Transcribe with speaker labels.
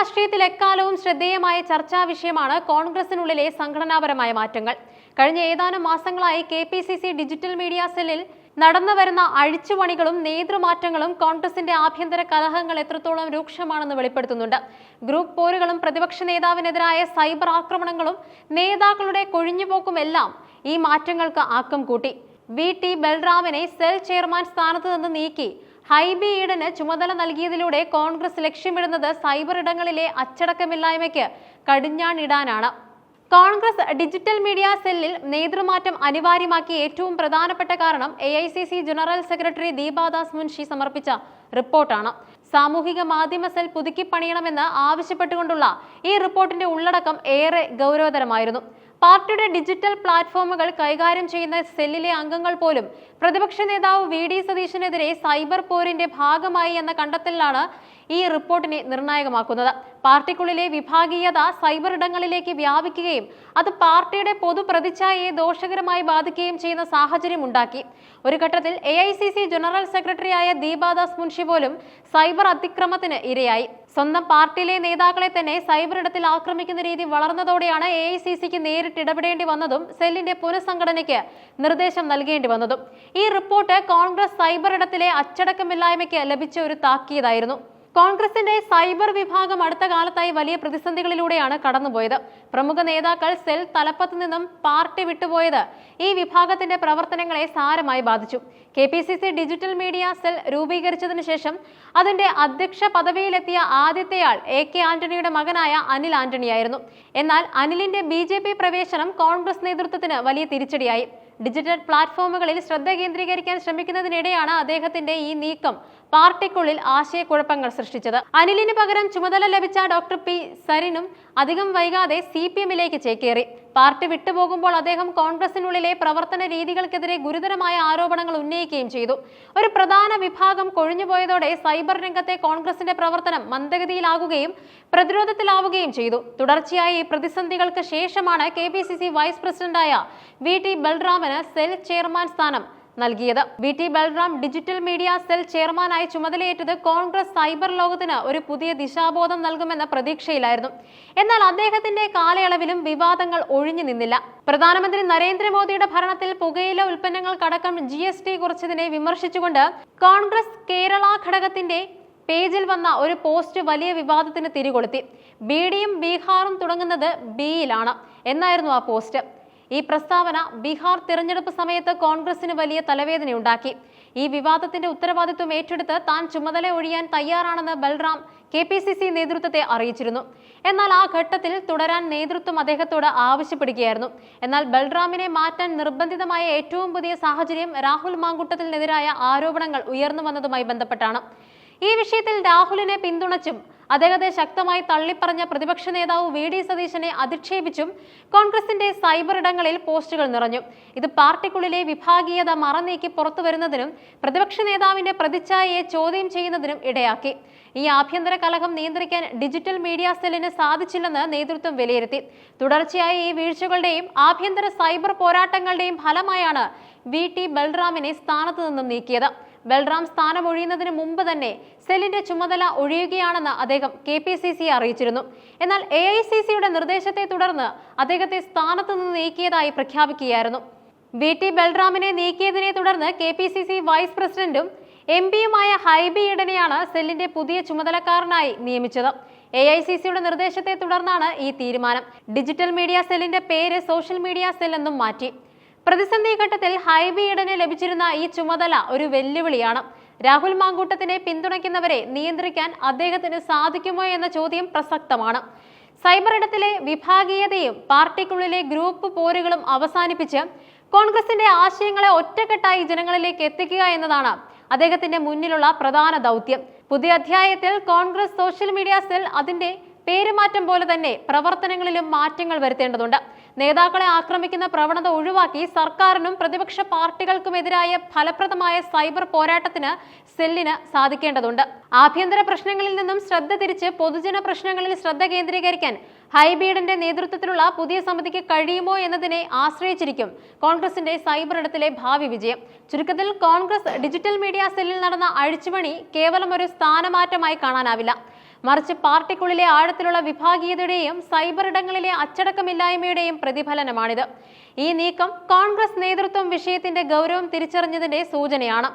Speaker 1: രാഷ്ട്രീയത്തിൽ എക്കാലവും ശ്രദ്ധേയമായ ചർച്ചാ വിഷയമാണ് കോൺഗ്രസിനുള്ളിലെ സംഘടനാപരമായ മാറ്റങ്ങൾ. കഴിഞ്ഞ ഏതാനും മാസങ്ങളായി K P C C digital media സെല്ലിൽ നടന്നു വരുന്ന അഴിച്ചുപണികളും നേതൃമാറ്റങ്ങളും കോൺഗ്രസിന്റെ ആഭ്യന്തര കലഹങ്ങൾ എത്രത്തോളം രൂക്ഷമാണെന്ന് വെളിപ്പെടുത്തുന്നുണ്ട്. ഗ്രൂപ്പ് പോരുകളും പ്രതിപക്ഷ നേതാവിനെതിരായ സൈബർ ആക്രമണങ്ങളും നേതാക്കളുടെ കൊഴിഞ്ഞുപോക്കുമെല്ലാം ഈ മാറ്റങ്ങൾക്ക് ആക്കം കൂട്ടി. വി ടി ബൽറാമിനെ സെൽ ചെയർമാൻ സ്ഥാനത്ത് നിന്ന് നീക്കി. ഹൈബി ഈഡന് ചുമതല നൽകിയതിലൂടെ കോൺഗ്രസ് ലക്ഷ്യമിടുന്നത് സൈബർ ഇടങ്ങളിലെ അച്ചടക്കമില്ലായ്മയ്ക്ക് കടിഞ്ഞാണിടാനാണ്. കോൺഗ്രസ് ഡിജിറ്റൽ മീഡിയ സെല്ലിൽ നേതൃമാറ്റം അനിവാര്യമാക്കിയ ഏറ്റവും പ്രധാനപ്പെട്ട കാരണം A general secretary Deepa Das Munshi സമർപ്പിച്ച റിപ്പോർട്ടാണ്. സാമൂഹിക മാധ്യമ സെൽ പുതുക്കിപ്പണിയണമെന്ന് ആവശ്യപ്പെട്ടുകൊണ്ടുള്ള ഈ റിപ്പോർട്ടിന്റെ ഉള്ളടക്കം ഏറെ ഗൗരവതരമായിരുന്നു. പാർട്ടിയുടെ ഡിജിറ്റൽ പ്ലാറ്റ്ഫോമുകൾ കൈകാര്യം ചെയ്യുന്ന സെല്ലിലെ അംഗങ്ങൾ പോലും പ്രതിപക്ഷ നേതാവ് വി ഡി സതീശനെതിരെ സൈബർ പോരിന്റെ ഭാഗമായി എന്ന കണ്ടെത്തലിലാണ് ഈ റിപ്പോർട്ടിനെ നിർണായകമാക്കുന്നത്. പാർട്ടിക്കുള്ളിലെ വിഭാഗീയത സൈബർ ഇടങ്ങളിലേക്ക് വ്യാപിക്കുകയും അത് പാർട്ടിയുടെ പൊതുപ്രതിച്ഛായയെ ദോഷകരമായി ബാധിക്കുകയും ചെയ്യുന്ന സാഹചര്യം ഉണ്ടാക്കി. ഒരു ഘട്ടത്തിൽ എ ജനറൽ സെക്രട്ടറിയായ ദീപാദാസ് മുൻഷി പോലും സൈബർ അതിക്രമത്തിന് ഇരയായി. സ്വന്തം പാർട്ടിയിലെ നേതാക്കളെ തന്നെ സൈബർ ഇടത്തിൽ ആക്രമിക്കുന്ന രീതി വളർന്നതോടെയാണ് എ ഐ സി സിക്ക് നേരിട്ട് ഇടപെടേണ്ടി വന്നതും സെല്ലിന്റെ പുനഃസംഘടനയ്ക്ക് നിർദ്ദേശം നൽകേണ്ടി വന്നതും. ഈ റിപ്പോർട്ട് കോൺഗ്രസ് സൈബർ ഇടത്തിലെ അച്ചടക്കമില്ലായ്മയ്ക്ക് ലഭിച്ച ഒരു താക്കീതായിരുന്നു. കോൺഗ്രസിന്റെ സൈബർ വിഭാഗം അടുത്ത കാലത്തായി വലിയ പ്രതിസന്ധികളിലൂടെയാണ് കടന്നുപോയത്. പ്രമുഖ നേതാക്കൾ സെൽ തലപ്പത്ത് നിന്നും പാർട്ടി വിട്ടുപോയത് ഈ വിഭാഗത്തിന്റെ പ്രവർത്തനങ്ങളെ സാരമായി ബാധിച്ചു. K P C C digital media cell രൂപീകരിച്ചതിനു ശേഷം അതിന്റെ അധ്യക്ഷ പദവിയിലെത്തിയ ആദ്യത്തെയാൾ എ കെ ആന്റണിയുടെ മകനായ അനിൽ ആന്റണിയായിരുന്നു. എന്നാൽ അനിലിന്റെ ബി ജെ പി പ്രവേശനം കോൺഗ്രസ് നേതൃത്വത്തിന് വലിയ തിരിച്ചടിയായി. ഡിജിറ്റൽ പ്ലാറ്റ്ഫോമുകളിൽ ശ്രദ്ധ കേന്ദ്രീകരിക്കാൻ ശ്രമിക്കുന്നതിനിടെയാണ് അദ്ദേഹത്തിന്റെ ഈ നീക്കം പാർട്ടിക്കുള്ളിൽ ആശയക്കുഴപ്പങ്ങൾ സൃഷ്ടിച്ചത്. അനിലിന് പകരം ചുമതല ലഭിച്ച ഡോക്ടർ പി സരിനും അധികം വൈകാതെ സി പി എമ്മിലേക്ക് ചേക്കേറി. പാർട്ടി വിട്ടുപോകുമ്പോൾ അദ്ദേഹം കോൺഗ്രസിനുള്ളിലെ പ്രവർത്തന രീതികൾക്കെതിരെ ഗുരുതരമായ ആരോപണങ്ങൾ ഉന്നയിക്കുകയും ചെയ്തു. ഒരു പ്രധാന വിഭാഗം കൊഴിഞ്ഞുപോയതോടെ സൈബർ രംഗത്തെ കോൺഗ്രസിന്റെ പ്രവർത്തനം മന്ദഗതിയിലാകുകയും പ്രതിരോധത്തിലാവുകയും ചെയ്തു. തുടർച്ചയായി ഈ പ്രതിസന്ധികൾക്ക് ശേഷമാണ് കെ വൈസ് പ്രസിഡന്റായ വി ടി ബൽറാമിന് സെൽ ചെയർമാൻ സ്ഥാനം നൽകിയത്. V T Balram digital media cell ചെയർമാനായി ചുമതലയേറ്റത് കോൺഗ്രസ് സൈബർ ലോകത്തിന് ഒരു പുതിയ ദിശാബോധം നൽകുമെന്ന പ്രതീക്ഷയിലായിരുന്നു. എന്നാൽ അദ്ദേഹത്തിന്റെ കാലയളവിലും വിവാദങ്ങൾ ഒഴിഞ്ഞു നിന്നില്ല. പ്രധാനമന്ത്രി നരേന്ദ്രമോദിയുടെ ഭരണത്തിൽ പുകയില ഉൽപ്പന്നങ്ങൾക്കടക്കം ജി എസ് ടി കുറച്ചതിനെ വിമർശിച്ചുകൊണ്ട് കോൺഗ്രസ് കേരള ഘടകത്തിന്റെ പേജിൽ വന്ന ഒരു പോസ്റ്റ് വലിയ വിവാദത്തിന് തിരികൊളുത്തി. ബീഡിയും ബീഹാറും തുടങ്ങുന്നത് ബിയിലാണ് എന്നായിരുന്നു ആ പോസ്റ്റ്. ഈ പ്രസ്താവന ബീഹാർ തിരഞ്ഞെടുപ്പ് സമയത്ത് കോൺഗ്രസിന് വലിയ തലവേദനയുണ്ടാക്കി. ഈ വിവാദത്തിന്റെ ഉത്തരവാദിത്വം ഏറ്റെടുത്ത് താൻ ചുമതല ഒഴിയാൻ തയ്യാറാണെന്ന് Balram K P C C നേതൃത്വത്തെ അറിയിച്ചിരുന്നു. എന്നാൽ ആ ഘട്ടത്തിൽ തുടരാൻ നേതൃത്വം അദ്ദേഹത്തോട് ആവശ്യപ്പെടുകയായിരുന്നു. എന്നാൽ ബൽറാമിനെ മാറ്റാൻ നിർബന്ധിതമായ ഏറ്റവും പുതിയ സാഹചര്യം രാഹുൽ മാങ്കുട്ടത്തിനെതിരായ ആരോപണങ്ങൾ ഉയർന്നു വന്നതുമായി ബന്ധപ്പെട്ടാണ്. ഈ വിഷയത്തിൽ രാഹുലിനെ പിന്തുണച്ചും അദ്ദേഹത്തെ ശക്തമായി തള്ളിപ്പറഞ്ഞ പ്രതിപക്ഷ നേതാവ് വി ഡി സതീശനെ അധിക്ഷേപിച്ചും കോൺഗ്രസിന്റെ സൈബർ ഇടങ്ങളിൽ പോസ്റ്റുകൾ നിറഞ്ഞു. ഇത് പാർട്ടിക്കുള്ളിലെ വിഭാഗീയത മറനീക്കി പുറത്തു വരുന്നതിനും പ്രതിപക്ഷ നേതാവിന്റെ പ്രതിച്ഛായയെ ചോദ്യം ചെയ്യുന്നതിനും ഇടയാക്കി. ഈ ആഭ്യന്തര കലഹം നിയന്ത്രിക്കാൻ ഡിജിറ്റൽ മീഡിയ സെല്ലിന് സാധിച്ചില്ലെന്ന് നേതൃത്വം വിലയിരുത്തി. തുടർച്ചയായ ഈ വീഴ്ചകളുടെയും ആഭ്യന്തര സൈബർ പോരാട്ടങ്ങളുടെയും ഫലമായാണ് വി ടി ബൽറാമിനെ സ്ഥാനത്തു നിന്നും നീക്കിയത്. ബൽറാം സ്ഥാനം ഒഴിയുന്നതിന് മുമ്പ് തന്നെ സെല്ലിന്റെ ചുമതല ഒഴിയുകയാണെന്ന് അദ്ദേഹം കെ പി സി സി അറിയിച്ചിരുന്നു. എന്നാൽ എ ഐ സി സിയുടെ നിർദ്ദേശത്തെ തുടർന്ന് അദ്ദേഹത്തെ സ്ഥാനത്ത് നിന്ന് നീക്കിയതായി പ്രഖ്യാപിക്കുകയായിരുന്നു. വി ടി ബൽറാമിനെ നീക്കിയതിനെ തുടർന്ന് K P C C vice പ്രസിഡന്റും എം പിയുമായ ഹൈബി ഈഡനെയാണ് സെല്ലിന്റെ പുതിയ ചുമതലക്കാരനായി നിയമിച്ചത്. എ ഐ സി സിയുടെ നിർദ്ദേശത്തെ തുടർന്നാണ് ഈ തീരുമാനം. ഡിജിറ്റൽ മീഡിയ സെല്ലിന്റെ പേര് സോഷ്യൽ മീഡിയ സെൽ എന്നും മാറ്റി. പ്രതിസന്ധി ഘട്ടത്തിൽ ഹൈബി ലഭിച്ചിരുന്ന ഈ ചുമതല ഒരു വെല്ലുവിളിയാണ്. രാഹുൽ മാങ്കൂട്ടത്തിനെ പിന്തുണയ്ക്കുന്നവരെ നിയന്ത്രിക്കാൻ അദ്ദേഹത്തിന് സാധിക്കുമോ എന്ന ചോദ്യം പ്രസക്തമാണ്. സൈബർ ഇടത്തിലെ വിഭാഗീയതയും പാർട്ടിക്കുള്ളിലെ ഗ്രൂപ്പ് പോരുകളും അവസാനിപ്പിച്ച് കോൺഗ്രസിന്റെ ആശയങ്ങളെ ഒറ്റക്കെട്ടായി ജനങ്ങളിലേക്ക് എത്തിക്കുക എന്നതാണ് അദ്ദേഹത്തിന്റെ മുന്നിലുള്ള പ്രധാന ദൗത്യം. പുതിയ അധ്യായത്തിൽ കോൺഗ്രസ് സോഷ്യൽ മീഡിയ സെൽ അതിന്റെ പേരുമാറ്റം പോലെ തന്നെ പ്രവർത്തനങ്ങളിലും മാറ്റങ്ങൾ വരുത്തേണ്ടതുണ്ട്. നേതാക്കളെ ആക്രമിക്കുന്ന പ്രവണത ഒഴിവാക്കി സർക്കാരിനും പ്രതിപക്ഷ പാർട്ടികൾക്കുമെതിരായ ഫലപ്രദമായ സൈബർ പോരാട്ടത്തിന് സെല്ലിന് സാധിക്കേണ്ടതുണ്ട്. ആഭ്യന്തര പ്രശ്നങ്ങളിൽ നിന്നും ശ്രദ്ധ തിരിച്ച് പൊതുജന പ്രശ്നങ്ങളിൽ ശ്രദ്ധ കേന്ദ്രീകരിക്കാൻ ഹൈബീഡിന്റെ നേതൃത്വത്തിലുള്ള പുതിയ സമിതിക്ക് കഴിയുമോ എന്നതിനെ ആശ്രയിച്ചിരിക്കും കോൺഗ്രസിന്റെ സൈബർ ഇടത്തിലെ ഭാവി വിജയം. ചുരുക്കത്തിൽ കോൺഗ്രസ് ഡിജിറ്റൽ മീഡിയ സെല്ലിൽ നടന്ന അഴിച്ചുപണി കേവലം ഒരു സ്ഥാനമാറ്റമായി കാണാനാവില്ല. മറിച്ച് പാർട്ടിക്കുള്ളിലെ ആഴത്തിലുള്ള വിഭാഗീയതയുടെയും സൈബർ ഇടങ്ങളിലെ അച്ചടക്കമില്ലായ്മയുടെയും പ്രതിഫലനമാണിത്. ഈ നീക്കം കോൺഗ്രസ് നേതൃത്വം വിഷയത്തിന്റെ ഗൗരവം തിരിച്ചറിഞ്ഞതിന്റെ സൂചനയാണ്.